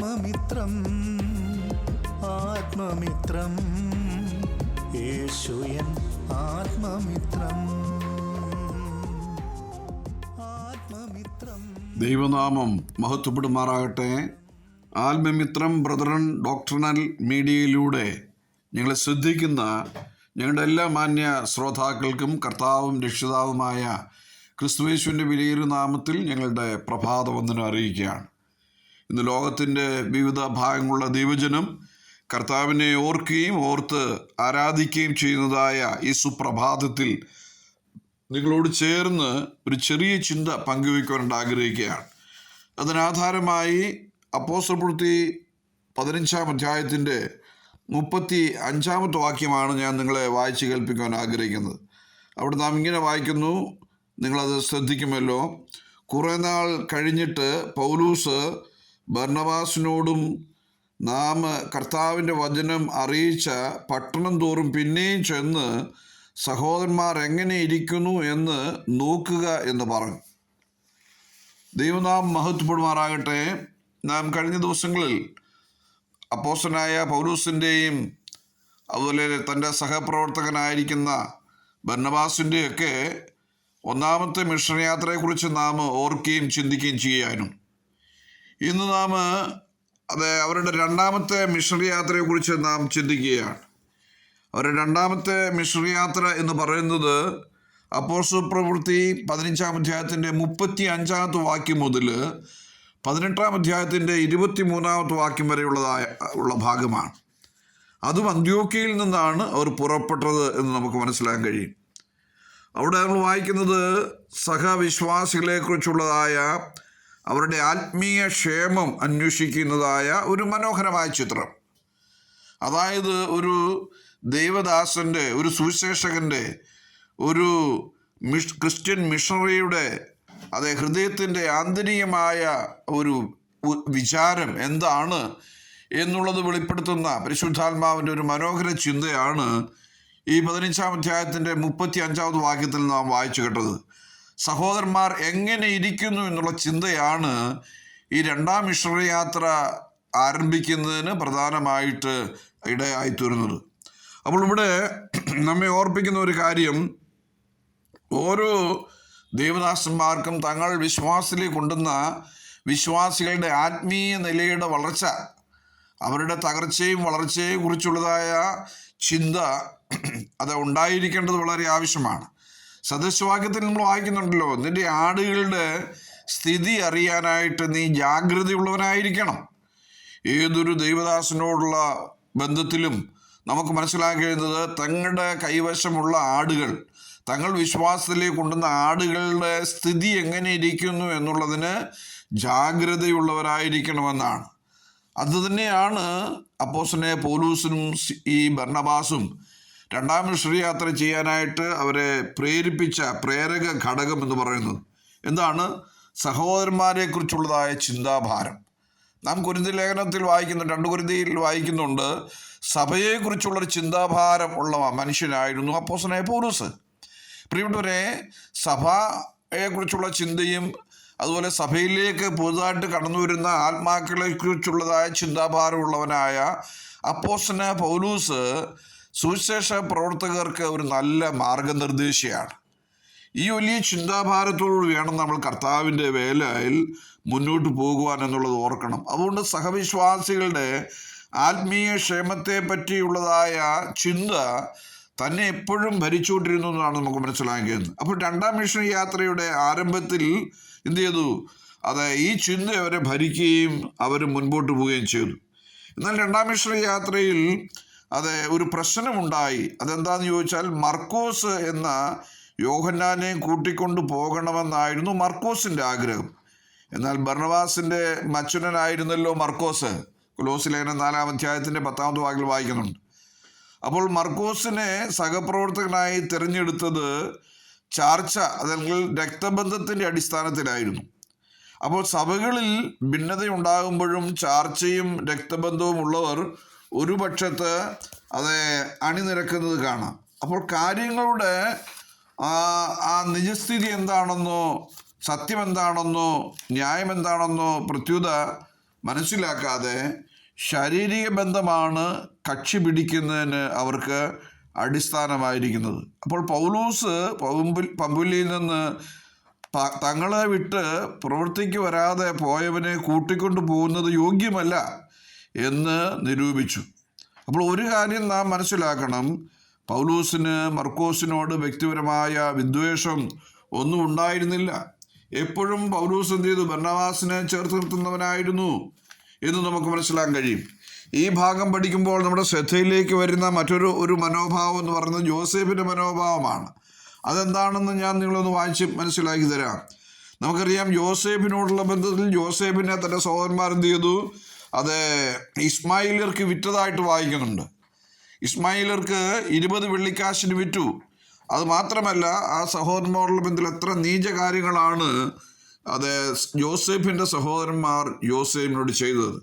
ആത്മമിത്രം ആത്മമിത്രം. യേശുയൻ ആത്മമിത്രം ദൈവനാമം മഹത്വപ്പെടുമാറാകട്ടെ. ആത്മമിത്രം brethren doctrinal മീഡിയയിലൂടെ ഞങ്ങളെ ശ്രദ്ധിക്കുന്ന ഞങ്ങളുടെ എല്ലാ മാന്യ ശ്രോതാക്കൾക്കും കർത്താവും രക്ഷിതാവുമായ ക്രിസ്തുവേശുവിന്റെ വിലയേറിയ നാമത്തിൽ ഞങ്ങളുടെ പ്രഭാതവന്ദനം അറിയിക്കുകയാണ്. ഇന്ന് ലോകത്തിന്റെ വിവിധ ഭാഗങ്ങളുള്ള ദൈവജനം കർത്താവിനെ ഓർക്കുകയും ഓർത്ത് ആരാധിക്കുകയും ചെയ്യുന്നതായ ഈ സുപ്രഭാതത്തിൽ നിങ്ങളോട് ചേർന്ന് ഒരു ചെറിയ ചിന്ത പങ്കുവയ്ക്കുവാനായിട്ട് ആഗ്രഹിക്കുകയാണ്. അതിനാധാരമായി അപ്പോസ്തലപ്രവൃത്തി പതിനഞ്ചാം അധ്യായത്തിന്റെ മുപ്പത്തി അഞ്ചാമത്തെ വാക്യമാണ് ഞാൻ നിങ്ങളെ വായിച്ച് കേൾപ്പിക്കുവാൻ ആഗ്രഹിക്കുന്നത്. അവിടെ നാം ഇങ്ങനെ വായിക്കുന്നു നിങ്ങളത് ശ്രദ്ധിക്കുമല്ലോ. കുറേ നാൾ കഴിഞ്ഞിട്ട് പൗലൂസ് ഭർണവാസിനോടും നാം കർത്താവിന്റെ വചനം അറിയിച്ച പട്ടണം തോറും പിന്നെയും ചെന്ന് സഹോദരന്മാർ എങ്ങനെ ഇരിക്കുന്നു എന്ന് നോക്കുക എന്ന് പറഞ്ഞു. ദൈവനാം മഹത്വപ്പെടുമാറാകട്ടെ നാം കഴിഞ്ഞ ദിവസങ്ങളിൽ അപ്പോസനായ പൗലൂസിന്റെയും അതുപോലെ തന്റെ സഹപ്രവർത്തകനായിരിക്കുന്ന ഭരണവാസിന്റെയൊക്കെ ഒന്നാമത്തെ മിഷൻ യാത്രയെക്കുറിച്ച് നാം ഓർക്കുകയും ചിന്തിക്കുകയും ചെയ്യാനും ഇന്ന് നാം അത് അവരുടെ രണ്ടാമത്തെ മിഷണറി യാത്രയെക്കുറിച്ച് നാം ചിന്തിക്കുകയാണ്. അവരുടെ രണ്ടാമത്തെ മിഷണറി യാത്ര എന്ന് പറയുന്നത് അപ്പോസ്റ്റൽ പ്രവൃത്തി പതിനഞ്ചാം അധ്യായത്തിന്റെ മുപ്പത്തി അഞ്ചാമത്തെ വാക്യം മുതൽ പതിനെട്ടാം അധ്യായത്തിന്റെ ഇരുപത്തി മൂന്നാമത്തെ വാക്യം വരെയുള്ളതായ ഉള്ള ഭാഗമാണ്. അതും അന്ത്യോക്കയിൽ നിന്നാണ് അവർ പുറപ്പെട്ടത് എന്ന് നമുക്ക് മനസ്സിലാക്കാൻ കഴിയും. അവിടെ നമ്മൾ വായിക്കുന്നത് സഹവിശ്വാസികളെക്കുറിച്ചുള്ളതായ അവരുടെ ആത്മീയ ക്ഷേമം അന്വേഷിക്കുന്നതായ ഒരു മനോഹരമായ ചിത്രം. അതായത് ഒരു ദൈവദാസന്റെ ഒരു സുവിശേഷകന്റെ ഒരു മിഷ് ക്രിസ്ത്യൻ മിഷണറിയുടെ അതെ ഹൃദയത്തിന്റെ ആന്തരികമായ ഒരു വിചാരം എന്താണ് എന്നുള്ളത് വെളിപ്പെടുത്തുന്ന പരിശുദ്ധാത്മാവിന്റെ ഒരു മനോഹര ചിന്തയാണ് ഈ പതിനഞ്ചാം അധ്യായത്തിന്റെ മുപ്പത്തി അഞ്ചാമത് വാക്യത്തിൽ നാം വായിച്ചു കേട്ടത്. സഹോദരന്മാർ എങ്ങനെ ഇരിക്കുന്നു എന്നുള്ള ചിന്തയാണ് ഈ രണ്ടാം മിഷണറി യാത്ര ആരംഭിക്കുന്നതിന് പ്രധാനമായിട്ട് ഇടയായി തീരുന്നത്. അപ്പോൾ ഇവിടെ നമ്മെ ഓർപ്പിക്കുന്ന ഒരു കാര്യം ഓരോ ദേവദാസന്മാർക്കും തങ്ങൾ വിശ്വാസത്തിലേക്ക് കൊണ്ടുവന്ന വിശ്വാസികളുടെ ആത്മീയ നിലയുടെ വളർച്ച അവരുടെ തകർച്ചയും വളർച്ചയെക്കുറിച്ചുള്ളതായ ചിന്ത അത് ഉണ്ടായിരിക്കേണ്ടത് വളരെ ആവശ്യമാണ്. സദസ്യവാക്യത്തിൽ നമ്മൾ വായിക്കുന്നുണ്ടല്ലോ നിന്റെ ആടുകളുടെ സ്ഥിതി അറിയാനായിട്ട് നീ ജാഗ്രതയുള്ളവനായിരിക്കണം. ഏതൊരു ദൈവദാസനോടുള്ള ബന്ധത്തിലും നമുക്ക് മനസ്സിലാക്കേണ്ടത് തങ്ങളുടെ കൈവശമുള്ള ആടുകൾ തങ്ങൾ വിശ്വാസത്തിലേക്ക് കൊണ്ടുവന്ന ആടുകളുടെ സ്ഥിതി എങ്ങനെ ഇരിക്കുന്നു എന്നുള്ളതിന് ജാഗ്രതയുള്ളവരായിരിക്കണമെന്നാണ്. അതുതന്നെയാണ് അപ്പോസനെ പോലൂസിനും ഈ ഭർണബാസും രണ്ടാം മിഷണറി യാത്ര ചെയ്യാനായിട്ട് അവരെ പ്രേരിപ്പിച്ച പ്രേരക ഘടകം എന്ന് പറയുന്നത് എന്താണ്? സഹോദരന്മാരെ കുറിച്ചുള്ളതായ ചിന്താഭാരം. നാം കുരുന്തി ലേഖനത്തിൽ വായിക്കുന്നു രണ്ട് കുരുതിയിൽ വായിക്കുന്നുണ്ട് സഭയെക്കുറിച്ചുള്ളൊരു ചിന്താഭാരം ഉള്ള മനുഷ്യനായിരുന്നു അപ്പോസനായ പൗലൂസ്. പ്രിയപ്പെട്ടവരെ സഭയെക്കുറിച്ചുള്ള ചിന്തയും അതുപോലെ സഭയിലേക്ക് പുതുതായിട്ട് കടന്നു വരുന്ന ആത്മാക്കളെ കുറിച്ചുള്ളതായ ചിന്താഭാരമുള്ളവനായ അപ്പോസന പൗലൂസ് സുവിശേഷ പ്രവർത്തകർക്ക് ഒരു നല്ല മാർഗനിർദ്ദേശിയാണ്. ഈ വലിയ ചിന്താഭാരത്തോടു വേണം നമ്മൾ കർത്താവിന്റെ വേലയിൽ മുന്നോട്ട് പോകുവാൻ എന്നുള്ളത് ഓർക്കണം. അതുകൊണ്ട് സഹവിശ്വാസികളുടെ ആത്മീയ ക്ഷേമത്തെ പറ്റിയുള്ളതായ ചിന്ത തന്നെ എപ്പോഴും ഭരിച്ചുകൊണ്ടിരുന്നു എന്നാണ് നമുക്ക് മനസ്സിലാക്കിയത് അപ്പോൾ രണ്ടാം മിഷൻ യാത്രയുടെ ആരംഭത്തിൽ എന്ത് ചെയ്തു? അത് ഈ ചിന്ത അവരെ ഭരിക്കുകയും അവർ മുൻപോട്ട് പോവുകയും ചെയ്തു. എന്നാൽ രണ്ടാം മിഷൻ യാത്രയിൽ അത് ഒരു പ്രശ്നമുണ്ടായി. അതെന്താന്ന് ചോദിച്ചാൽ മർക്കോസ് എന്ന യോഹന്നാനെ കൂട്ടിക്കൊണ്ടു പോകണമെന്നായിരുന്നു മർക്കോസിന്റെ ആഗ്രഹം. എന്നാൽ ഭർണവാസിന്റെ മച്ചുനനായിരുന്നല്ലോ മർക്കോസ്. കുലോസിലേന നാലാം അധ്യായത്തിന്റെ പത്താമത്തെ വാക്കിൽ വായിക്കുന്നുണ്ട്. അപ്പോൾ മർക്കോസിനെ സഹപ്രവർത്തകനായി തിരഞ്ഞെടുത്തത് ചാർച്ച അല്ലെങ്കിൽ രക്തബന്ധത്തിന്റെ അടിസ്ഥാനത്തിലായിരുന്നു. അപ്പോൾ സഭകളിൽ ഭിന്നതയുണ്ടാകുമ്പോഴും ചാർച്ചയും രക്തബന്ധവും ഉള്ളവർ ഒരു പക്ഷത്ത് അത് അണിനിരക്കുന്നത് കാണാം. അപ്പോൾ കാര്യങ്ങളുടെ ആ നിജസ്ഥിതി എന്താണെന്നോ സത്യം എന്താണെന്നോ ന്യായം എന്താണെന്നോ പ്രത്യുത മനസ്സിലാക്കാതെ ശാരീരിക ബന്ധമാണ് കക്ഷി പിടിക്കുന്നതിന് അവർക്ക് അടിസ്ഥാനമായിരിക്കുന്നത്. അപ്പോൾ പൗലൂസ് പമ്പുൽ പമ്പുലിയിൽ നിന്ന് തങ്ങളെ വിട്ട് പ്രവൃത്തിക്ക് വരാതെ പോയവനെ കൂട്ടിക്കൊണ്ടു പോകുന്നത് യോഗ്യമല്ല. എന്ന് നിരൂപിച്ചു. അപ്പോൾ ഒരു കാര്യം നാം മനസ്സിലാക്കണം. പൗലൂസിന് മർക്കോസിനോട് വ്യക്തിപരമായ വിദ്വേഷം ഒന്നും ഉണ്ടായിരുന്നില്ല. എപ്പോഴും പൗലൂസ് എന്ത് ചെയ്തു? ഭരണവാസിനെ ചേർത്ത് നിർത്തുന്നവനായിരുന്നു എന്ന് നമുക്ക് മനസ്സിലാക്കാൻ കഴിയും. ഈ ഭാഗം പഠിക്കുമ്പോൾ നമ്മുടെ ശ്രദ്ധയിലേക്ക് വരുന്ന മറ്റൊരു ഒരു മനോഭാവം എന്ന് പറയുന്നത് ജോസഫിന്റെ മനോഭാവമാണ്. അതെന്താണെന്ന് ഞാൻ നിങ്ങളൊന്ന് വായിച്ച് മനസ്സിലാക്കി തരാം. നമുക്കറിയാം ജോസേഫിനോടുള്ള ബന്ധത്തിൽ ജോസേഫിനെ സഹോദരന്മാർ എന്ത് ചെയ്തു? അത് ഇസ്മായിലർക്ക് വിറ്റതായിട്ട് വായിക്കുന്നുണ്ട്. ഇസ്മായിലർക്ക് ഇരുപത് വെള്ളിക്കാശിന് വിറ്റു. അത് മാത്രമല്ല ആ സഹോദരന്മാരുള്ള ബന്ധത്തിൽ എത്ര നീച കാര്യങ്ങളാണ് അത് യോസേഫിന്റെ സഹോദരന്മാർ യോസേഫിനോട് ചെയ്തത്.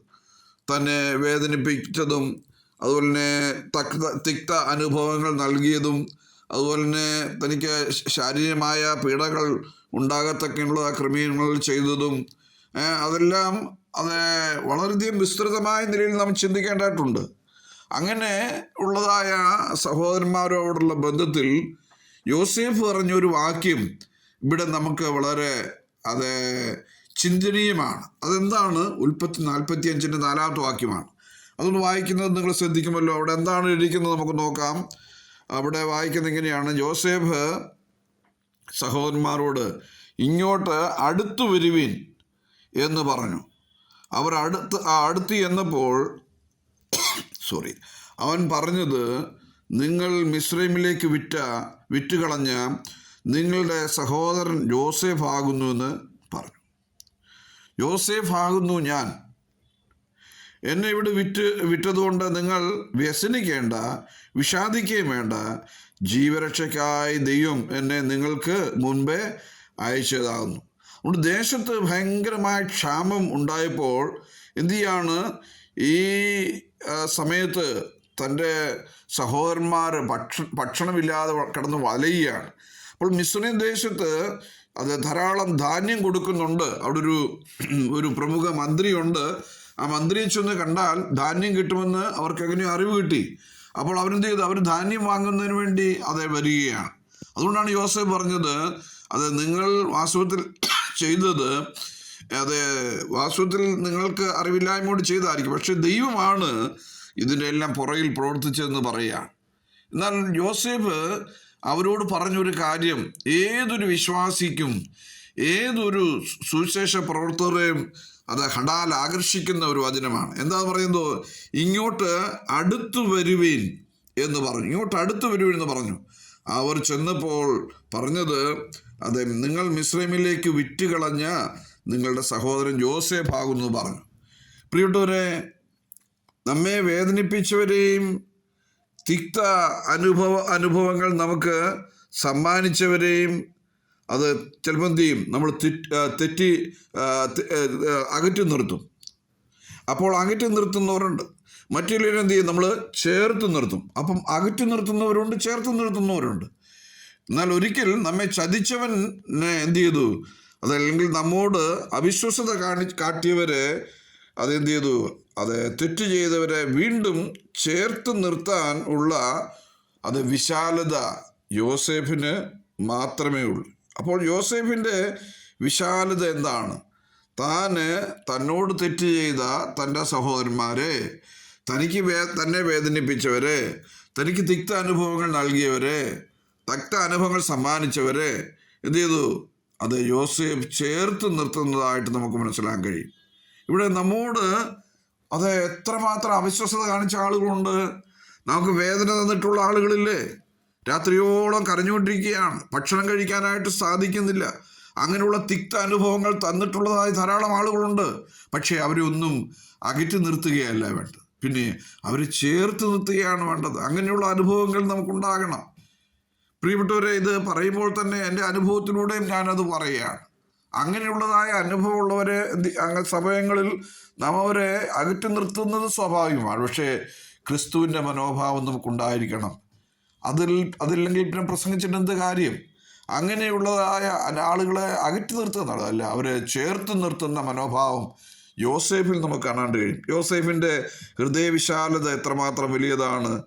തന്നെ വേദനിപ്പിച്ചതും അതുപോലെ തന്നെ തക്ത തിക്ത അനുഭവങ്ങൾ നൽകിയതും അതുപോലെ തന്നെ തനിക്ക് ശാരീരികമായ പീഡകൾ ഉണ്ടാകത്തക്കുള്ള ക്രമീകരണങ്ങൾ ചെയ്തതും അതെല്ലാം അത് വളരെയധികം വിസ്തൃതമായ നിലയിൽ നാം ചിന്തിക്കേണ്ടതായിട്ടുണ്ട്. അങ്ങനെ ഉള്ളതായ സഹോദരന്മാരോടുള്ള ബന്ധത്തിൽ യോസേഫ് പറഞ്ഞൊരു വാക്യം ഇവിടെ നമുക്ക് വളരെ അത് ചിന്തനീയമാണ്. അതെന്താണ്? ഉൽപ്പത്തി നാൽപ്പത്തി അഞ്ചിന്റെ നാലാമത്തെ വാക്യമാണ്. അതൊന്ന് വായിക്കുന്നത് നിങ്ങൾ ശ്രദ്ധിക്കുമല്ലോ. അവിടെ എന്താണ് ഇരിക്കുന്നത് നമുക്ക് നോക്കാം. അവിടെ വായിക്കുന്നത് ഇങ്ങനെയാണ്. ജോസേഫ് സഹോദരന്മാരോട് ഇങ്ങോട്ട് അടുത്തു വരുവീൻ എന്ന് പറഞ്ഞു. അവർ അടുത്ത് അടുത്ത് ചെന്നപ്പോൾ സോറി അവൻ പറഞ്ഞത് നിങ്ങൾ മിശ്രൈമിലേക്ക് വിറ്റ വിറ്റുകളഞ്ഞ നിങ്ങളുടെ സഹോദരൻ ജോസഫ് ആകുന്നു എന്ന് പറഞ്ഞു. ജോസഫ് ആകുന്നു ഞാൻ. എന്നെ ഇവിടെ വിറ്റ് വിറ്റതുകൊണ്ട് നിങ്ങൾ വ്യസനിക്കേണ്ട വിഷാദിക്കുകയും വേണ്ട. ജീവരക്ഷയ്ക്കായി ദൈവം എന്നെ നിങ്ങൾക്ക് മുൻപേ അയച്ചതാകുന്നു. അതുകൊണ്ട് ദേശത്ത് ഭയങ്കരമായ ക്ഷാമം ഉണ്ടായപ്പോൾ എന്തു ചെയ്യാണ് ഈ സമയത്ത് തന്റെ സഹോദരന്മാർ ഭക്ഷ ഭക്ഷണമില്ലാതെ കിടന്ന് വലയുകയാണ്. അപ്പോൾ മിസ്രൈൻ ദേശത്ത് അത് ധാരാളം ധാന്യം കൊടുക്കുന്നുണ്ട്. അവിടെ ഒരു ഒരു പ്രമുഖ മന്ത്രിയുണ്ട്. ആ മന്ത്രിയെ ചെന്ന് കണ്ടാൽ ധാന്യം കിട്ടുമെന്ന് അവർക്ക് എങ്ങനെയോ അറിവ് കിട്ടി. അപ്പോൾ അവരെന്ത് ചെയ്തു? അവർ ധാന്യം വാങ്ങുന്നതിന് വേണ്ടി അത് വരികയാണ്. അതുകൊണ്ടാണ് യോസഫ് പറഞ്ഞത് അത് നിങ്ങൾ വാസ്തവത്തിൽ ചെയ്തത് അത് വാസ്തവത്തിൽ നിങ്ങൾക്ക് അറിവില്ലായ്മയോട് ചെയ്തായിരിക്കും പക്ഷെ ദൈവമാണ് ഇതിന്റെ എല്ലാം പുറകിൽ പ്രവർത്തിച്ചതെന്ന് പറയുക. എന്നാൽ ജോസഫ് അവരോട് പറഞ്ഞൊരു കാര്യം ഏതൊരു വിശ്വാസിക്കും ഏതൊരു സുവിശേഷ പ്രവർത്തകരെയും അത് ഹടാൽ ആകർഷിക്കുന്ന ഒരു വചനമാണ്. എന്താ പറയുന്നത്? ഇങ്ങോട്ട് അടുത്തു വരുവീൻ എന്ന് പറഞ്ഞു. ഇങ്ങോട്ട് അടുത്തു വരുവീൻ എന്ന് പറഞ്ഞു. അവർ ചെന്നപ്പോൾ പറഞ്ഞത് അതെ നിങ്ങൾ മിശ്രമിലേക്ക് വിറ്റുകളഞ്ഞ നിങ്ങളുടെ സഹോദരൻ ജോസഫ് ആകുന്നു പറഞ്ഞു. പ്രിയപ്പെട്ടവരെ നമ്മെ വേദനിപ്പിച്ചവരെയും തിക്ത അനുഭവ അനുഭവങ്ങൾ നമുക്ക് സമ്മാനിച്ചവരെയും അത് ചിലപ്പോൾ എന്ത് ചെയ്യും? നമ്മൾ തെറ്റി അകറ്റി നിർത്തും. അപ്പോൾ അകറ്റി നിർത്തുന്നവരുണ്ട്. മറ്റുള്ളവരെന്ത് ചെയ്യും? നമ്മൾ ചേർത്ത് നിർത്തും. അപ്പം അകറ്റി നിർത്തുന്നവരുണ്ട് ചേർത്ത് നിർത്തുന്നവരുണ്ട്. എന്നാൽ ഒരിക്കൽ നമ്മെ ചതിച്ചവൻ എന്ത് ചെയ്തു അതല്ലെങ്കിൽ നമ്മോട് അവിശ്വസത കാണി കാട്ടിയവരെ അതെന്ത് ചെയ്തു അത് തെറ്റ് ചെയ്തവരെ വീണ്ടും ചേർത്ത് നിർത്താൻ ഉള്ള അത് വിശാലത യോസേഫിന് മാത്രമേ ഉള്ളൂ. അപ്പോൾ യോസേഫിന്റെ വിശാലത എന്താണ്? താന് തന്നോട് തെറ്റ് ചെയ്ത തന്റെ സഹോദരന്മാരെ തനിക്ക് വേ തന്നെ വേദനിപ്പിച്ചവരെ തനിക്ക് തിക്ത അനുഭവങ്ങൾ നൽകിയവരെ തക്ത അനുഭവങ്ങൾ സമ്മാനിച്ചവരെ എന്ത് ചെയ്തു? അത് യോസേഫ് ചേർത്ത് നിർത്തുന്നതായിട്ട് നമുക്ക് മനസ്സിലാക്കാൻ കഴിയും. ഇവിടെ നമ്മോട് അത് എത്രമാത്രം അവിശ്വസത കാണിച്ച ആളുകളുണ്ട്. നമുക്ക് വേദന തന്നിട്ടുള്ള ആളുകളില്ലേ? രാത്രിയോളം കരഞ്ഞുകൊണ്ടിരിക്കുകയാണ്. ഭക്ഷണം കഴിക്കാനായിട്ട് സാധിക്കുന്നില്ല. അങ്ങനെയുള്ള തിക്ത അനുഭവങ്ങൾ തന്നിട്ടുള്ളതായി ധാരാളം ആളുകളുണ്ട്. പക്ഷേ അവരെ ഒന്നും അകറ്റി നിർത്തുകയല്ല വേണ്ടത്. പിന്നെ അവരെ ചേർത്ത് നിർത്തുകയാണ് വേണ്ടത്. അങ്ങനെയുള്ള അനുഭവങ്ങൾ നമുക്കുണ്ടാകണം. പ്രിയപ്പെട്ടവരെ ഇത് പറയുമ്പോൾ തന്നെ എന്റെ അനുഭവത്തിലൂടെയും ഞാനത് പറയുകയാണ്. അങ്ങനെയുള്ളതായ അനുഭവമുള്ളവരെ സമയങ്ങളിൽ നാം അവരെ അകറ്റി നിർത്തുന്നത് സ്വാഭാവികമാണ്. പക്ഷേ ക്രിസ്തുവിന്റെ മനോഭാവം നമുക്കുണ്ടായിരിക്കണം. അതിൽ അതില്ലെങ്കിൽ പിന്നെ പ്രസംഗിച്ചിട്ട് എന്ത് കാര്യം? അങ്ങനെയുള്ളതായ ആളുകളെ അകറ്റി നിർത്തുന്നതല്ല അവരെ ചേർത്ത് നിർത്തുന്ന മനോഭാവം യോസേഫിൽ നമുക്ക് കാണാൻ കഴിയും. യോസേഫിന്റെ ഹൃദയവിശാലത എത്രമാത്രം വലിയതാണ്.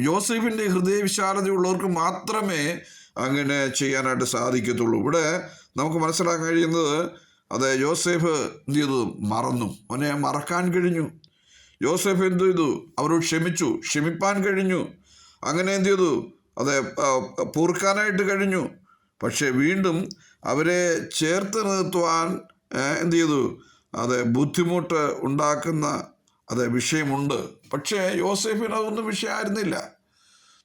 യോസേഫിന്റെ ഹൃദയവിശാലതയുള്ളവർക്ക് മാത്രമേ അങ്ങനെ ചെയ്യാനായിട്ട് സാധിക്കത്തുള്ളൂ. ഇവിടെ നമുക്ക് മനസ്സിലാക്കാൻ കഴിയുന്നത് അതെ യോസേഫ് എന്ത് ചെയ്തു? മറന്നു. അവനെ മറക്കാൻ കഴിഞ്ഞു. യോസേഫ് എന്ത് ചെയ്തു? അവരോട് ക്ഷമിച്ചു. ക്ഷമിപ്പാൻ കഴിഞ്ഞു. അങ്ങനെ എന്ത് ചെയ്തു? അതെ പൂർക്കാനായിട്ട് കഴിഞ്ഞു. പക്ഷേ വീണ്ടും അവരെ ചേർത്ത് നിർത്തുവാൻ എന്ത് ചെയ്തു? അതെ ബുദ്ധിമുട്ട് ഉണ്ടാക്കുന്ന അതെ വിഷയമുണ്ട്. പക്ഷേ യോസേഫിന് അതൊന്നും വിഷയമായിരുന്നില്ല.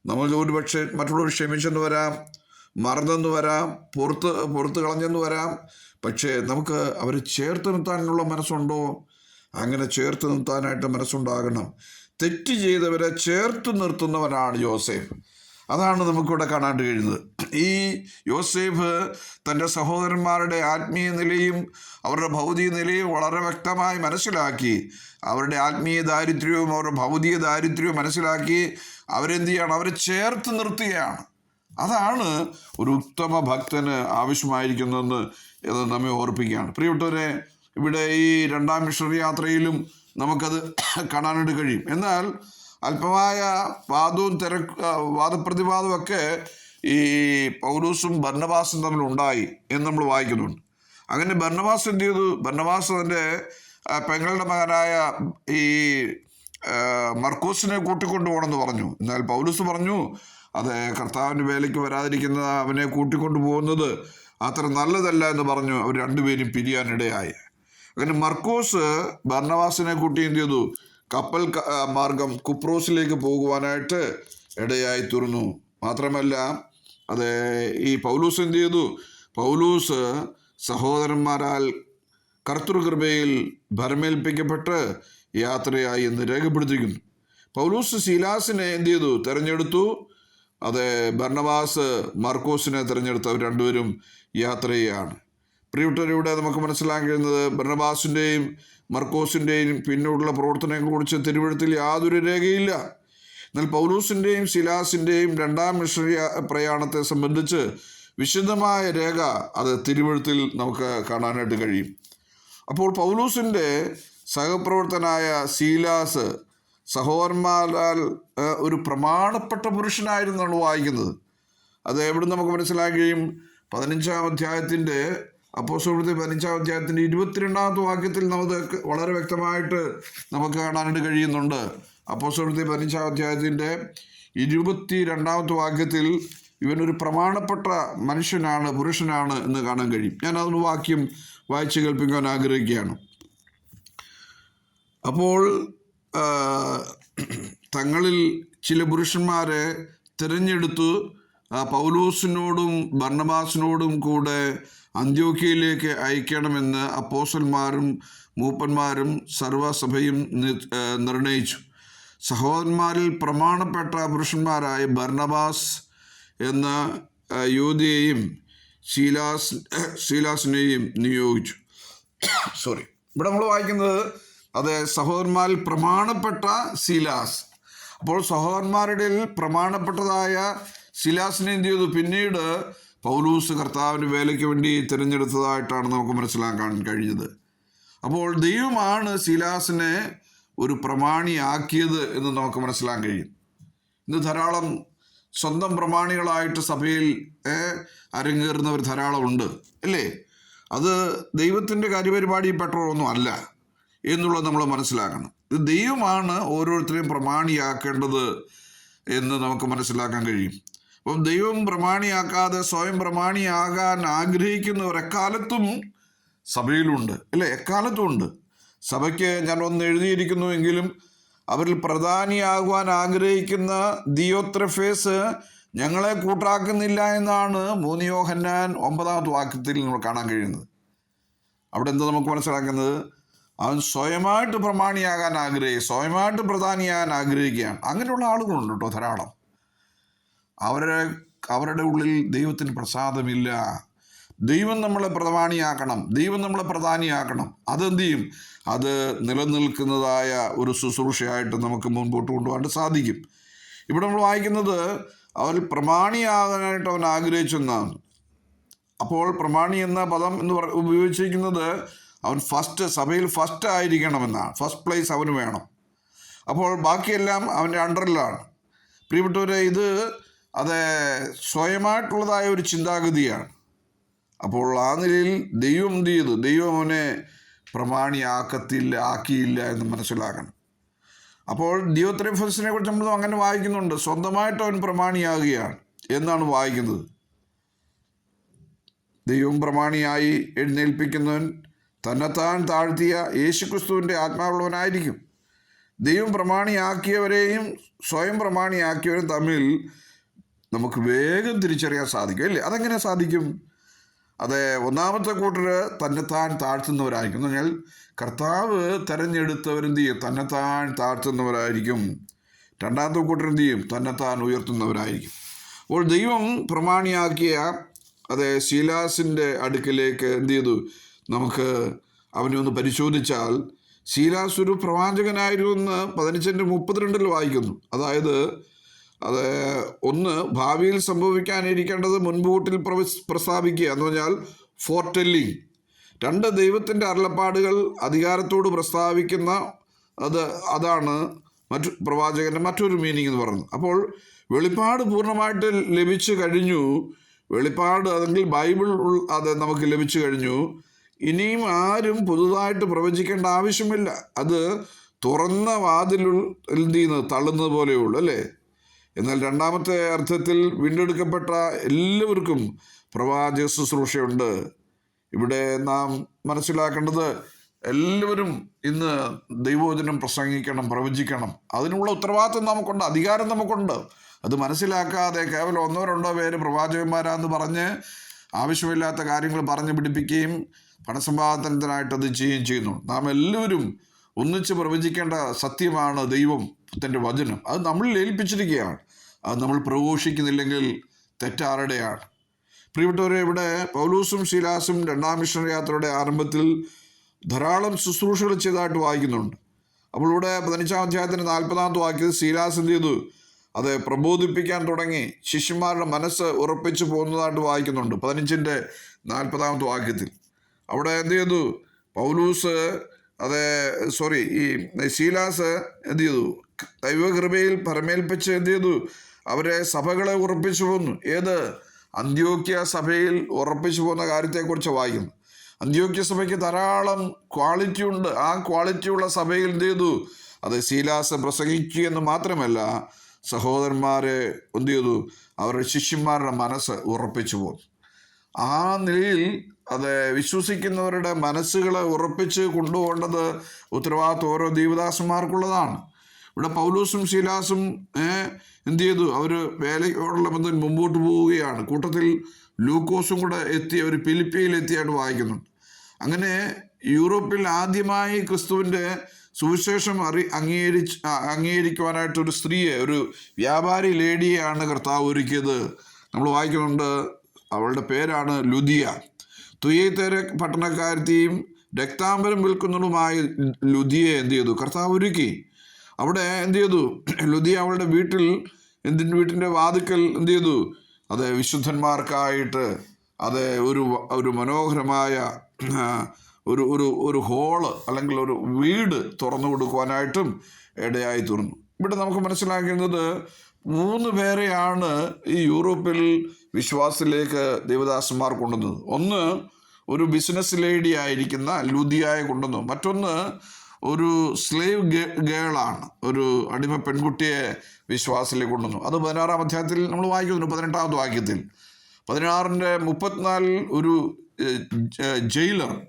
നമ്മൾ ഒരു പക്ഷേ മറ്റുള്ളവർ ക്ഷമിച്ചെന്ന് വരാം മറന്നെന്ന് വരാം പുറത്ത് പുറത്ത് കളഞ്ഞെന്ന് വരാം. പക്ഷേ നമുക്ക് അവരെ ചേർത്ത് നിർത്താനുള്ള മനസ്സുണ്ടോ? അങ്ങനെ ചേർത്ത് നിർത്താനായിട്ട് മനസ്സുണ്ടാകണം. തെറ്റ് ചെയ്തവരെ ചേർത്ത് നിർത്തുന്നവനാണ് യോസേഫ്. അതാണ് നമുക്കിവിടെ കാണാൻ കഴിയുന്നത്. ഈ യോസേഫ് തന്റെ സഹോദരന്മാരുടെ ആത്മീയ നിലയും അവരുടെ ഭൗതിക നിലയും വളരെ വ്യക്തമായി മനസ്സിലാക്കി. അവരുടെ ആത്മീയ ദാരിദ്ര്യവും അവരുടെ ഭൗതിക ദാരിദ്ര്യവും മനസ്സിലാക്കി. അവരെന്ത് ചെയ്യണം? അവരെ ചേർത്ത് നിർത്തുകയാണ്. അതാണ് ഒരു ഉത്തമ ഭക്തന് ആവശ്യമായിരിക്കുന്നതെന്ന് ഇത് നമ്മെ ഓർപ്പിക്കുകയാണ്. പ്രിയപ്പെട്ടവരെ ഇവിടെ ഈ രണ്ടാം മിഷണറി യാത്രയിലും നമുക്കത് കാണാനായിട്ട് കഴിയും. എന്നാൽ അല്പമായ വാദവും തിരക്ക് വാദപ്രതിവാദമൊക്കെ ഈ പൗലൂസും ഭർണവാസും തമ്മിൽ ഉണ്ടായി എന്ന് നമ്മൾ വായിക്കുന്നുണ്ട്. അങ്ങനെ ഭർണവാസ് എന്ത് ചെയ്തു? ഭർണവാസ് തന്റെ പെങ്ങളുടെ മകനായ ഈ മർക്കൂസിനെ കൂട്ടിക്കൊണ്ടു പോകണമെന്ന് പറഞ്ഞു. എന്നാൽ പൗലൂസ് പറഞ്ഞു അത് കർത്താവിന്റെ വേലയ്ക്ക് വരാതിരിക്കുന്ന അവനെ കൂട്ടിക്കൊണ്ടു പോകുന്നത് അത്ര നല്ലതല്ല എന്ന് പറഞ്ഞു അവർ രണ്ടുപേരും പിരിയാനിടയായി. അങ്ങനെ മർക്കോസ് ഭർണവാസിനെ കൂട്ടി എന്ത് ചെയ്തു? കപ്പൽ മാർഗം കുപ്രോസിലേക്ക് പോകുവാനായിട്ട് ഇടയായി തീർന്നു. മാത്രമല്ല അത് ഈ പൗലൂസ് എന്ത് ചെയ്തു? പൗലൂസ് സഹോദരന്മാരാൽ കർത്തൃകൃപയിൽ ഭരമേൽപ്പിക്കപ്പെട്ട് യാത്രയായി എന്ന് രേഖപ്പെടുത്തിയിരിക്കുന്നു. പൗലൂസ് ശീലാസിനെ എന്ത് ചെയ്തു? തെരഞ്ഞെടുത്തു. അത് ഭർണവാസ് മാർക്കോസിനെ തിരഞ്ഞെടുത്ത് അവർ രണ്ടുപേരും യാത്ര ചെയ്യുകയാണ്. പ്രിയപ്പെട്ടവരിവിടെ നമുക്ക് മനസ്സിലാക്കാൻ കഴിയുന്നത് ഭരണബാസിന്റെയും മർക്കോസിന്റെയും പിന്നീടുള്ള പ്രവർത്തനങ്ങളെക്കുറിച്ച് തിരുവഴുത്തിൽ യാതൊരു രേഖയില്ല. എന്നാൽ പൗലൂസിന്റെയും ശിലാസിന്റെയും രണ്ടാം മിഷണറി പ്രയാണത്തെ സംബന്ധിച്ച് വിശദമായ രേഖ അത് തിരുവഴുത്തിൽ നമുക്ക് കാണാനായിട്ട് കഴിയും. അപ്പോൾ പൗലൂസിന്റെ സഹപ്രവർത്തനായ സീലാസ് സഹോദരന്മാരാൽ ഒരു പ്രമാണപ്പെട്ട പുരുഷനായിരുന്നാണ് വായിക്കുന്നത്. അത് എവിടെ നമുക്ക് മനസ്സിലാക്കുകയും പതിനഞ്ചാം അധ്യായത്തിന്റെ അപ്പോസ്തലപ്രവൃത്തി പതിനഞ്ചാം അധ്യായത്തിന്റെ ഇരുപത്തിരണ്ടാമത്തെ വാക്യത്തിൽ നമുക്ക് വളരെ വ്യക്തമായിട്ട് നമുക്ക് കാണാനായിട്ട് കഴിയുന്നുണ്ട്. അപ്പോസ്തലപ്രവൃത്തി പതിനഞ്ചാം അധ്യായത്തിന്റെ ഇരുപത്തി രണ്ടാമത്തെ വാക്യത്തിൽ ഇവനൊരു പ്രമാണപ്പെട്ട മനുഷ്യനാണ് പുരുഷനാണ് എന്ന് കാണാൻ കഴിയും. ഞാൻ അതൊന്ന് വാക്യം വായിച്ച് കേൾപ്പിക്കാൻ ആഗ്രഹിക്കുകയാണ്. അപ്പോൾ തങ്ങളിൽ ചില പുരുഷന്മാരെ തിരഞ്ഞെടുത്ത്. പൗലൂസിനോടും ഭർണബാസിനോടും കൂടെ അന്ത്യോക്യയിലേക്ക് അയക്കണമെന്ന് അപ്പോസന്മാരും മൂപ്പന്മാരും സർവസഭയും നിർണയിച്ചു. സഹോദരന്മാരിൽ പ്രമാണപ്പെട്ട പുരുഷന്മാരായ ഭർണബാസ് എന്ന യൂതിയെയും ശീലാസ് ശീലാസിനെയും നിയോഗിച്ചു. സോറി ഇവിടെ നമ്മൾ വായിക്കുന്നത് അത് സഹോദരന്മാരിൽ പ്രമാണപ്പെട്ട ശീലാസ്. അപ്പോൾ സഹോദരന്മാരുടെ പ്രമാണപ്പെട്ടതായ ശിലാസിനെ എന്ത് ചെയ്തു? പിന്നീട് പൗലൂസ് കർത്താവിന്റെ വേലയ്ക്ക് വേണ്ടി തിരഞ്ഞെടുത്തതായിട്ടാണ് നമുക്ക് മനസ്സിലാക്കാൻ കഴിഞ്ഞത്. അപ്പോൾ ദൈവമാണ് ശീലാസിനെ ഒരു പ്രമാണിയാക്കിയത് എന്ന് നമുക്ക് മനസ്സിലാക്കാൻ കഴിയും. ഇന്ന് ധാരാളം സ്വന്തം പ്രമാണികളായിട്ട് സഭയിൽ അരങ്ങേറുന്നവർ ധാരാളം ഉണ്ട് അല്ലേ? അത് ദൈവത്തിന്റെ കാര്യപരിപാടി കാര്യപരിപാടിയിൽപ്പെട്ടവരൊന്നും അല്ല എന്നുള്ളത് നമ്മൾ മനസ്സിലാക്കണം. ഇത് ദൈവമാണ് ഓരോരുത്തരെയും പ്രമാണിയാക്കേണ്ടത് എന്ന് നമുക്ക് മനസ്സിലാക്കാൻ കഴിയും. അപ്പം ദൈവം പ്രമാണിയാക്കാതെ സ്വയം പ്രമാണിയാകാൻ ആഗ്രഹിക്കുന്നവർ എക്കാലത്തും സഭയിലുണ്ട്. അല്ലേ? എക്കാലത്തും ഉണ്ട് സഭയ്ക്ക് ഞാൻ ഒന്ന് എഴുതിയിരിക്കുന്നു എങ്കിലും അവരിൽ പ്രധാനിയാകുവാൻ ആഗ്രഹിക്കുന്ന ദിയോത്രഫേസ് ഞങ്ങളെ കൂട്ടാക്കുന്നില്ല എന്നാണ് മൂന്നിയോഹന്നാൻ ഒമ്പതാമത്തെ വാക്യത്തിൽ നമ്മൾ കാണാൻ കഴിയുന്നത്. അവിടെ എന്താ നമുക്ക് മനസ്സിലാക്കുന്നത്? അവൻ സ്വയമായിട്ട് പ്രമാണിയാകാൻ ആഗ്രഹിക്കുക സ്വയമായിട്ട് പ്രധാനിയാകാൻ ആഗ്രഹിക്കുകയാണ്. അങ്ങനെയുള്ള ആളുകളുണ്ട് കേട്ടോ ധാരാളം. അവരെ അവരുടെ ഉള്ളിൽ ദൈവത്തിന് പ്രസാദമില്ല. ദൈവം നമ്മളെ പ്രധാനിയാക്കണം. ദൈവം നമ്മളെ പ്രധാനിയാക്കണം. അതെന്ത് ചെയ്യും? അത് നിലനിൽക്കുന്നതായ ഒരു ശുശ്രൂഷയായിട്ട് നമുക്ക് മുൻപോട്ട് കൊണ്ടുപോകാൻ സാധിക്കും. ഇവിടെ നമ്മൾ വായിക്കുന്നത് അവൻ പ്രമാണിയാകാനായിട്ട് അവൻ ആഗ്രഹിച്ചെന്നാണ്. അപ്പോൾ പ്രമാണി എന്ന പദം എന്ന് പറ ഉപയോഗിച്ചിരിക്കുന്നത് അവൻ ഫസ്റ്റ് സഭയിൽ ഫസ്റ്റ് ആയിരിക്കണമെന്നാണ്. ഫസ്റ്റ് പ്ലേസ് അവന് വേണം. അപ്പോൾ ബാക്കിയെല്ലാം അവന്റെ അണ്ടറിലാണ് പ്രിയപ്പെട്ടവരെ ഇത് അത് സ്വയമായിട്ടുള്ളതായ ഒരു ചിന്താഗതിയാണ്. അപ്പോൾ ആ നിലയിൽ ദൈവം എന്ത് ചെയ്തു? ദൈവം അവനെ പ്രമാണിയാക്കത്തില്ല ആക്കിയില്ല എന്ന് മനസ്സിലാക്കണം. അപ്പോൾ ദിയോത്രഫസിനെ കുറിച്ച് നമ്മൾ അങ്ങനെ വായിക്കുന്നുണ്ട്. സ്വന്തമായിട്ട് അവൻ പ്രമാണിയാകുകയാണ്. എന്നാണ് വായിക്കുന്നത്. ദൈവം പ്രമാണിയായി എഴുന്നേൽപ്പിക്കുന്നവൻ തന്നെത്താൻ താഴ്ത്തിയ യേശുക്രിസ്തുവിന്റെ ആത്മാവുള്ളവനായിരിക്കും. ദൈവം പ്രമാണിയാക്കിയവരെയും സ്വയം പ്രമാണിയാക്കിയവരും തമ്മിൽ നമുക്ക് വേഗം തിരിച്ചറിയാൻ സാധിക്കും അല്ലേ? അതെങ്ങനെ സാധിക്കും? അത് ഒന്നാമത്തെ കൂട്ടർ തന്നെത്താൻ താഴ്ത്തുന്നവരായിരിക്കും. എന്ന് പറഞ്ഞാൽ കർത്താവ് തെരഞ്ഞെടുത്തവരെന്ത് ചെയ്യും? തന്നെത്താൻ താഴ്ത്തുന്നവരായിരിക്കും. രണ്ടാമത്തെ കൂട്ടർ എന്ത് ചെയ്യും? തന്നെത്താൻ ഉയർത്തുന്നവരായിരിക്കും. അപ്പോൾ ദൈവം പ്രമാണിയാക്കിയ അതെ ശീലാസിന്റെ അടുക്കിലേക്ക് എന്ത് ചെയ്തു? നമുക്ക് അവനെ ഒന്ന് പരിശോധിച്ചാൽ ശീലാസ് ഒരു പ്രവാചകനായിരുന്നു എന്ന് പതിനഞ്ചിന്റെ മുപ്പത്തിരണ്ടിൽ വായിക്കുന്നു. അതായത് അത് ഒന്ന് ഭാവിയിൽ സംഭവിക്കാനിരിക്കേണ്ടത് മുൻകൂട്ടിൽ പ്രസ്താവിക്കുക എന്ന് പറഞ്ഞാൽ ഫോർടെല്ലിങ്. രണ്ട് ദൈവത്തിന്റെ അരുളപ്പാടുകൾ അധികാരത്തോട് പ്രസ്താവിക്കുന്ന അത് അതാണ് മറ്റു പ്രവാചകന്റെ മറ്റൊരു മീനിങ് എന്ന് പറയുന്നത്. അപ്പോൾ വെളിപ്പാട് പൂർണമായിട്ട് ലഭിച്ചു കഴിഞ്ഞു. വെളിപ്പാട് അല്ലെങ്കിൽ ബൈബിൾ അത് നമുക്ക് ലഭിച്ചു കഴിഞ്ഞു. ഇനിയും ആരും പുതുതായിട്ട് പ്രവചിക്കേണ്ട ആവശ്യമില്ല. അത് തുറന്ന വാതിലുൾ എന്ത് ചെയ്യുന്നത് തള്ളുന്നത് പോലെയുള്ളൂ അല്ലേ? എന്നാൽ രണ്ടാമത്തെ അർത്ഥത്തിൽ വീണ്ടെടുക്കപ്പെട്ട എല്ലാവർക്കും പ്രവാചക ശുശ്രൂഷയുണ്ട്. ഇവിടെ നാം മനസ്സിലാക്കേണ്ടത് എല്ലാവരും ഇന്ന് ദൈവോചനം പ്രസംഗിക്കണം പ്രവചിക്കണം. അതിനുള്ള ഉത്തരവാദിത്വം നമുക്കുണ്ട് അധികാരം നമുക്കുണ്ട്. അത് മനസ്സിലാക്കാതെ കേവലം ഒന്നോ രണ്ടോ പേര് പ്രവാചകന്മാരാന്ന് പറഞ്ഞ് ആവശ്യമില്ലാത്ത കാര്യങ്ങൾ പറഞ്ഞു പിടിപ്പിക്കുകയും പണസമ്പാദനത്തിനായിട്ട് അത് ചെയ്യുകയും ചെയ്യുന്നു. നാം എല്ലാവരും ഒന്നിച്ച് പ്രവചിക്കേണ്ട സത്യമാണ് ദൈവം തന്റെ വചനം. അത് നമ്മളിൽ ഏൽപ്പിച്ചിരിക്കുകയാണ്. അത് നമ്മൾ പ്രഘോഷിക്കുന്നില്ലെങ്കിൽ തെറ്റാരുടെയാണ് പ്രിയപ്പെട്ടവരെ ഇവിടെ പൗലൂസും ശീലാസും രണ്ടാം മിഷൻ യാത്രയുടെ ആരംഭത്തിൽ ധാരാളം ശുശ്രൂഷകൾ ചെയ്തതായിട്ട് വായിക്കുന്നുണ്ട്. അപ്പോൾ ഇവിടെ പതിനഞ്ചാം അധ്യായത്തിന്റെ നാൽപ്പതാമത്തെ വാക്യത്തിൽ ശീലാസ് എന്ത് ചെയ്തു? അത് പ്രബോധിപ്പിക്കാൻ തുടങ്ങി. ശിഷ്യന്മാരുടെ മനസ്സ് ഉറപ്പിച്ചു പോകുന്നതായിട്ട് വായിക്കുന്നുണ്ട് പതിനഞ്ചിന്റെ നാൽപ്പതാമത്തെ വാക്യത്തിൽ. അവിടെ എന്ത് ചെയ്തു? പൗലൂസ് അത് സോറി ഈ ശീലാസ് എന്ത് ചെയ്തു? ദൈവകൃപയിൽ പരമേൽപ്പിച്ച് എന്ത് ചെയ്തു? അവരെ സഭകളെ ഉറപ്പിച്ചു പോന്നു. ഏത്? അന്ത്യോക്യ സഭയിൽ ഉറപ്പിച്ചു പോകുന്ന കാര്യത്തെക്കുറിച്ച് വായിക്കുന്നു. അന്ത്യോക്യ സഭയ്ക്ക് ധാരാളം ക്വാളിറ്റി ഉണ്ട്. ആ ക്വാളിറ്റിയുള്ള സഭയിൽ എന്ത് ചെയ്തു? അത് ശീലാസ പ്രസംഗിച്ചു എന്ന് മാത്രമല്ല സഹോദരന്മാരെ എന്ത് ചെയ്തു? അവരുടെ ശിഷ്യന്മാരുടെ മനസ്സ് ഉറപ്പിച്ചു പോകും ആ നിലയിൽ അത് വിശ്വസിക്കുന്നവരുടെ മനസ്സുകളെ ഉറപ്പിച്ച് കൊണ്ടുപോകേണ്ടത് ഉത്തരവാദിത്വം ഓരോ ദീവദാസന്മാർക്കുള്ളതാണ്. ഇവിടെ പൗലൂസും ശീലാസും എന്തു ചെയ്തു? അവർ വേലയോടുള്ള ബന്ധം മുമ്പോട്ട് പോവുകയാണ്. കൂട്ടത്തിൽ ലൂക്കോസും കൂടെ എത്തി അവർ ഫിലിപ്പിയയിൽ എത്തിയായിട്ട് വായിക്കുന്നുണ്ട്. അങ്ങനെ യൂറോപ്പിൽ ആദ്യമായി ക്രിസ്തുവിന്റെ സുവിശേഷം അറി അംഗീകരിച്ച് അംഗീകരിക്കുവാനായിട്ട് ഒരു സ്ത്രീയെ ഒരു വ്യാപാരി ലേഡിയെയാണ് കർത്താവ് ഒരുക്കിയത്. നമ്മൾ വായിക്കുന്നുണ്ട് അവളുടെ പേരാണ് ലുദിയ. തുയ്യത്തേര പട്ടണക്കാരത്തെയും രക്താംബരം വിൽക്കുന്നതുമായ ലുദിയെ എന്ത് ചെയ്തു? കർത്താവ് ഒരുക്കി. അവിടെ എന്ത് ചെയ്തു? ലുദിയ അവളുടെ വീട്ടിൽ എന്തിന്റെ വീട്ടിന്റെ വാതുക്കൽ എന്ത് ചെയ്തു? അത് വിശുദ്ധന്മാർക്കായിട്ട് അത് ഒരു ഒരു മനോഹരമായ ഒരു ഒരു ഒരു ഹോൾ അല്ലെങ്കിൽ ഒരു വീട് തുറന്നു കൊടുക്കുവാനായിട്ടും ഇടയായി തീർന്നു. ഇവിടെ നമുക്ക് മനസ്സിലാക്കുന്നത് മൂന്ന് പേരെയാണ് ഈ യൂറോപ്പിൽ വിശ്വാസത്തിലേക്ക് ദേവദാസന്മാർ കൊണ്ടുവന്നത്. ഒന്ന് ഒരു ബിസിനസ് ലേഡി ആയിരിക്കുന്ന ലുതിയായ കൊണ്ടുവന്നു. മറ്റൊന്ന് ഒരു സ്ലേവ് ഗേളാണ്. ഒരു അടിമ പെൺകുട്ടിയെ വിശ്വാസത്തിലേക്ക് കൊണ്ടുവന്നു. അത് പതിനാറാം അധ്യായത്തിൽ നമ്മൾ വായിക്കുന്നു പതിനെട്ടാമത്തെ വാക്യത്തിൽ. പതിനാറിന്റെ മുപ്പത്തിനാലിൽ ഒരു ജയിലർ.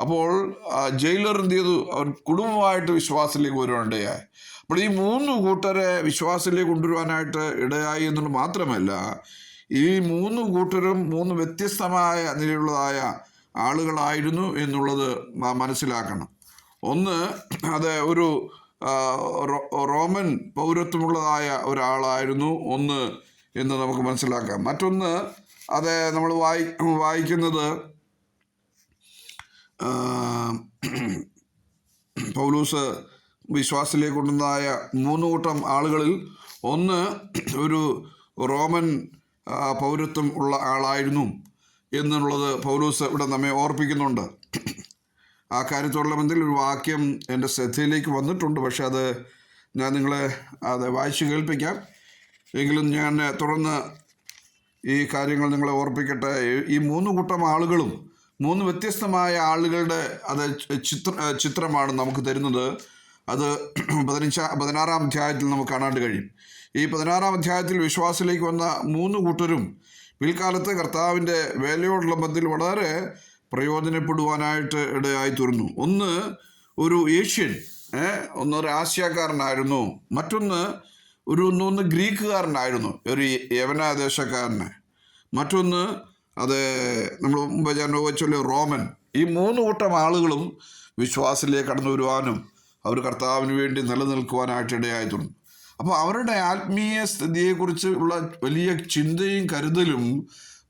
അപ്പോൾ ജയിലർ എന്ത് ചെയ്തു? അവൻ കുടുംബമായിട്ട് വിശ്വാസത്തിലേക്ക് വരുവാനിടയായി. അപ്പോൾ ഈ മൂന്ന് കൂട്ടരെ വിശ്വാസത്തിലേക്ക് കൊണ്ടുവരുവാനായിട്ട് ഇടയായി എന്നുള്ളത് മാത്രമല്ല ഈ മൂന്ന് കൂട്ടരും മൂന്ന് വ്യത്യസ്തമായ നിലയിലുള്ളതായ ആളുകളായിരുന്നു എന്നുള്ളത് മനസ്സിലാക്കണം. ഒന്ന് അത് ഒരു റോമൻ പൗരത്വമുള്ളതായ ഒരാളായിരുന്നു. ഒന്ന് എന്ന് നമുക്ക് മനസ്സിലാക്കാം. മറ്റൊന്ന് അത് നമ്മൾ വായി വായിക്കുന്നത് പൗലൂസ് വിശ്വാസത്തിലേക്ക് കൊണ്ടുവന്നതായ മൂന്ന് കൂട്ടം ആളുകളിൽ ഒന്ന് ഒരു റോമൻ പൗരത്വം ഉള്ള ആളായിരുന്നു എന്നുള്ളത് പൗലൂസ് ഇവിടെ നമ്മെ ഓർപ്പിക്കുന്നുണ്ട്. ആ കാര്യത്തോടുള്ള ബന്ധത്തിൽ ഒരു വാക്യം എന്റെ ശ്രദ്ധയിലേക്ക് വന്നിട്ടുണ്ട്. പക്ഷെ അത് ഞാൻ നിങ്ങളെ അത് വായിച്ചു കേൾപ്പിക്കാം. എങ്കിലും ഞാൻ തുടർന്ന് ഈ കാര്യങ്ങൾ നിങ്ങളെ ഓർപ്പിക്കട്ടെ. ഈ- മൂന്ന് കൂട്ടം ആളുകളും മൂന്ന് വ്യത്യസ്തമായ ആളുകളുടെ അത് ചിത്ര ചിത്രമാണ് നമുക്ക് തരുന്നത്. അത് പതിനഞ്ചാം പതിനാറാം അധ്യായത്തിൽ നമുക്ക് കാണാണ്ട് കഴിയും. ഈ പതിനാറാം അധ്യായത്തിൽ വിശ്വാസത്തിലേക്ക് വന്ന മൂന്ന് കൂട്ടരും പിൽക്കാലത്ത് കർത്താവിന്റെ വേലയോടുള്ള ബന്ധത്തിൽ വളരെ പ്രയോജനപ്പെടുവാനായിട്ട് ഇടയായി തീർന്നു ഒന്ന് ഒരു ഏഷ്യൻ ഏ, ഒന്ന് ഒരു ആസ്യക്കാരനായിരുന്നു. മറ്റൊന്ന് ഒരു ഒന്ന് ഗ്രീക്കുകാരനായിരുന്നു ഒരു യവനാദേശക്കാരന്. മറ്റൊന്ന് അത് നമ്മൾ മുമ്പ് ഞാൻ റോമൻ. ഈ മൂന്ന് കൂട്ടം ആളുകളും വിശ്വാസത്തിലേക്ക് കടന്നു വരുവാനും അവർ കർത്താവിന് വേണ്ടി നിലനിൽക്കുവാനായിട്ട് ഇടയായി തുടങ്ങും അപ്പോൾ അവരുടെ ആത്മീയ സ്ഥിതിയെക്കുറിച്ച് ഉള്ള വലിയ ചിന്തയും കരുതലും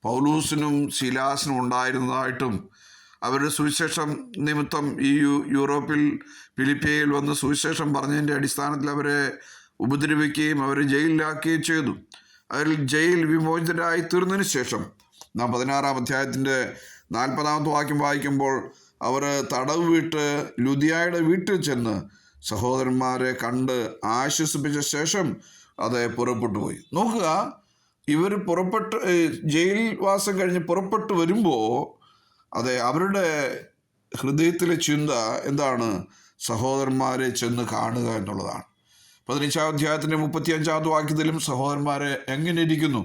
പൗലൂസിനും ശിലാസിനും ഉണ്ടായിരുന്നതായിട്ടും അവരുടെ സുവിശേഷം നിമിത്തം ഈ യൂറോപ്പിൽ ഫിലിപ്പിയയിൽ വന്ന് സുവിശേഷം പറഞ്ഞതിന്റെ അടിസ്ഥാനത്തിൽ അവരെ ഉപദ്രവിക്കുകയും അവരെ ജയിലിലാക്കുകയും ചെയ്തു. അതിൽ ജയിൽ വിമോചിതരായി തീർന്നതിന് ശേഷം നാം പതിനാറാം അധ്യായത്തിന്റെ നാൽപ്പതാമത്തെ വാക്യം വായിക്കുമ്പോൾ അവർ തടവ് വിട്ട് ലുധിയായുടെ വീട്ടിൽ ചെന്ന് സഹോദരന്മാരെ കണ്ട് ആശ്വസിപ്പിച്ച ശേഷം അത് പുറപ്പെട്ടു പോയി. നോക്കുക ഇവർ പുറപ്പെട്ട് ജയിൽവാസം ജയിൽ വാസം കഴിഞ്ഞ് പുറപ്പെട്ടു വരുമ്പോൾ അതെ അവരുടെ ഹൃദയത്തിലെ ചിന്ത എന്താണ്? സഹോദരന്മാരെ ചെന്ന് കാണുക എന്നുള്ളതാണ്. പതിനഞ്ചാം അധ്യായത്തിന്റെ മുപ്പത്തി അഞ്ചാമത് വാക്യത്തിലും സഹോദരന്മാരെ എങ്ങനെ ഇരിക്കുന്നു?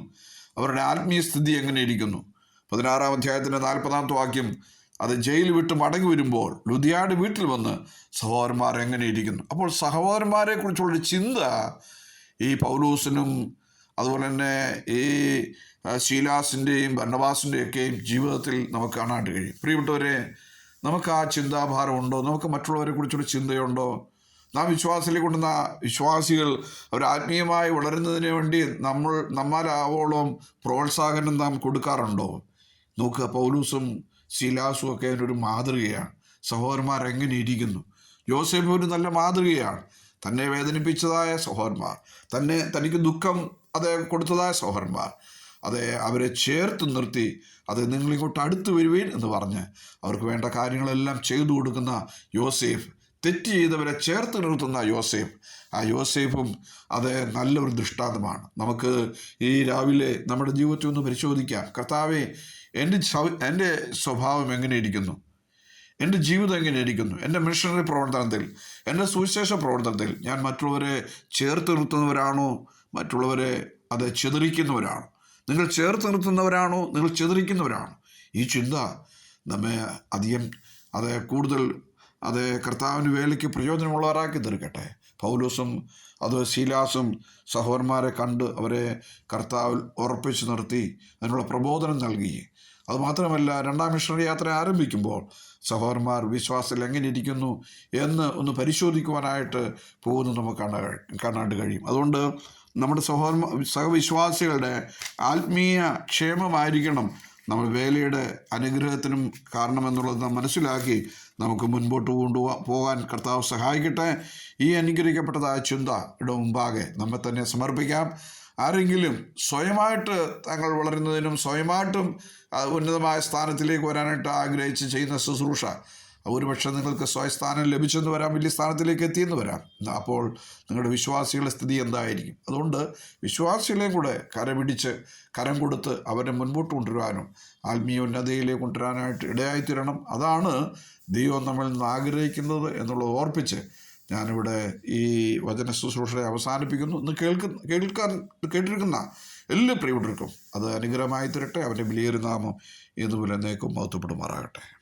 അവരുടെ ആത്മീയ സ്ഥിതി എങ്ങനെ ഇരിക്കുന്നു? പതിനാറാം അധ്യായത്തിന്റെ നാൽപ്പതാമത്തെ വാക്യം അത് ജയിൽ വിട്ട് മടങ്ങി വരുമ്പോൾ ലുധിയാട് വീട്ടിൽ വന്ന് സഹോദരന്മാർ എങ്ങനെ ഇരിക്കുന്നു? അപ്പോൾ സഹോദരന്മാരെ കുറിച്ചുള്ള ചിന്ത ഈ പൗലൂസിനും അതുപോലെ തന്നെ ഈ ശീലാസിന്റെയും ഭരണവാസിന്റെയൊക്കെയും ജീവിതത്തിൽ നമുക്ക് കാണാണ്ട് കഴിയും. പ്രിയപ്പെട്ടവരെ നമുക്ക് ആ ചിന്താഭാരമുണ്ടോ നമുക്ക് മറ്റുള്ളവരെ കുറിച്ചുള്ള ചിന്തയുണ്ടോ? നാം വിശ്വാസത്തിലേക്ക് കൊണ്ടുവന്ന വിശ്വാസികൾ അവർ ആത്മീയമായി വളരുന്നതിന് വേണ്ടി നമ്മൾ നമ്മളാവോളം പ്രോത്സാഹനം നാം കൊടുക്കാറുണ്ടോ? നോക്കുക പൗലൂസും ശീലാസും ഒക്കെ ഒരു മാതൃകയാണ്. സഹോദരന്മാർ എങ്ങനെ ഇരിക്കുന്നു? ജോസഫ് ഒരു നല്ല മാതൃകയാണ്. തന്നെ വേദനിപ്പിച്ചതായ സഹോദരന്മാർ. തന്നെ തനിക്ക് ദുഃഖം അത് കൊടുത്തതായ സഹോദരന്മാർ. അതെ അവരെ ചേർത്ത് നിർത്തി അത് നിങ്ങളിങ്ങോട്ട് അടുത്ത് വരുവീൻ എന്ന് പറഞ്ഞ് അവർക്ക് വേണ്ട കാര്യങ്ങളെല്ലാം ചെയ്തു കൊടുക്കുന്ന യോസേഫ് തെറ്റ് ചെയ്തവരെ ചേർത്ത് നിർത്തുന്ന യോസേഫ്. ആ യോസേഫും അത് നല്ലൊരു ദൃഷ്ടാന്തമാണ്. നമുക്ക് ഈ രാവിലെ നമ്മുടെ ജീവിതത്തിൽ ഒന്ന് പരിശോധിക്കാം. കർത്താവെ എന്റെ എന്റെ സ്വഭാവം എങ്ങനെ ഇരിക്കുന്നു? എന്റെ ജീവിതം എങ്ങനെ ഇരിക്കുന്നു? എന്റെ മിഷണറി പ്രവർത്തനത്തിൽ എന്റെ സുവിശേഷ പ്രവർത്തനത്തിൽ ഞാൻ മറ്റുള്ളവരെ ചേർത്ത് നിർത്തുന്നവരാണോ? മറ്റുള്ളവരെ അത് ചെതിരിക്കുന്നവരാണ് നിങ്ങൾ ചേർത്ത് നിർത്തുന്നവരാണോ? നിങ്ങൾ ചിതറിക്കുന്നവരാണോ. ഈ ചിന്ത നമ്മെ അധികം അത് കൂടുതൽ അത് കർത്താവിന്റെ വേലയ്ക്ക് പ്രയോജനമുള്ളവരാക്കി തീർക്കട്ടെ. പൗലോസും അത് ശീലാസും സഹോദരന്മാരെ കണ്ട് അവരെ കർത്താവിൽ ഉറപ്പിച്ചു നിർത്തി അതിനുള്ള പ്രബോധനം നൽകി. അതുമാത്രമല്ല രണ്ടാം മിഷണറി യാത്ര ആരംഭിക്കുമ്പോൾ സഹോദരന്മാർ വിശ്വാസത്തിൽ എങ്ങനെ ഇരിക്കുന്നു എന്ന് ഒന്ന് പരിശോധിക്കുവാനായിട്ട് പോകുന്നത് നമുക്ക് കാണാൻ കാണാണ്ട് കഴിയും. അതുകൊണ്ട് നമ്മുടെ സഹോദര സഹവിശ്വാസികളുടെ ആത്മീയ ക്ഷേമമായിരിക്കണം. നമ്മൾ വേലയുടെ അനുഗ്രഹത്തിനും കാരണമെന്നുള്ളത് നാം മനസ്സിലാക്കി നമുക്ക് മുൻപോട്ട് കൊണ്ടുപോ പോകാൻ കർത്താവ് സഹായിക്കട്ടെ. ഈ അനുഗ്രഹിക്കപ്പെട്ടതായ ചിന്തയുടെ മുമ്പാകെ നമ്മെ തന്നെ സമർപ്പിക്കാം. ആരെങ്കിലും സ്വയമായിട്ട് തങ്ങൾ വളരുന്നതിനും സ്വയമായിട്ടും ഉന്നതമായ സ്ഥാനത്തിലേക്ക് വരാനായിട്ട് ആഗ്രഹിച്ച് ചെയ്യുന്ന ശുശ്രൂഷ ഒരുപക്ഷെ നിങ്ങൾക്ക് സ്വയസ്ഥാനം ലഭിച്ചെന്ന് വരാം വലിയ സ്ഥാനത്തിലേക്ക് എത്തിയെന്ന് വരാം. അപ്പോൾ നിങ്ങളുടെ വിശ്വാസികളുടെ സ്ഥിതി എന്തായിരിക്കും? അതുകൊണ്ട് വിശ്വാസികളെയും കൂടെ കരപിടിച്ച് കരം കൊടുത്ത് അവരെ മുൻപോട്ട് കൊണ്ടുവരാനും ആത്മീയ ഉന്നതയിലേക്ക് കൊണ്ടുവരാനായിട്ട് ഇടയായിത്തീരണം. അതാണ് ദൈവം നമ്മൾ നിന്ന് ആഗ്രഹിക്കുന്നത് എന്നുള്ളത് ഓർപ്പിച്ച് ഞാനിവിടെ ഈ വചന ശുശ്രൂഷയെ അവസാനിപ്പിക്കുന്നു. ഇന്ന് കേൾക്കുന്ന കേൾക്കാൻ കേട്ടിരിക്കുന്ന എല്ലാ പ്രിയപ്പെട്ടവർക്കും അത് അനുഗ്രഹമായി തരട്ടെ. അവന്റെ വിലയേറിയ നാമം ഇതുപോലെ എന്നേക്കും മഹത്വപ്പെടുമാറാകട്ടെ.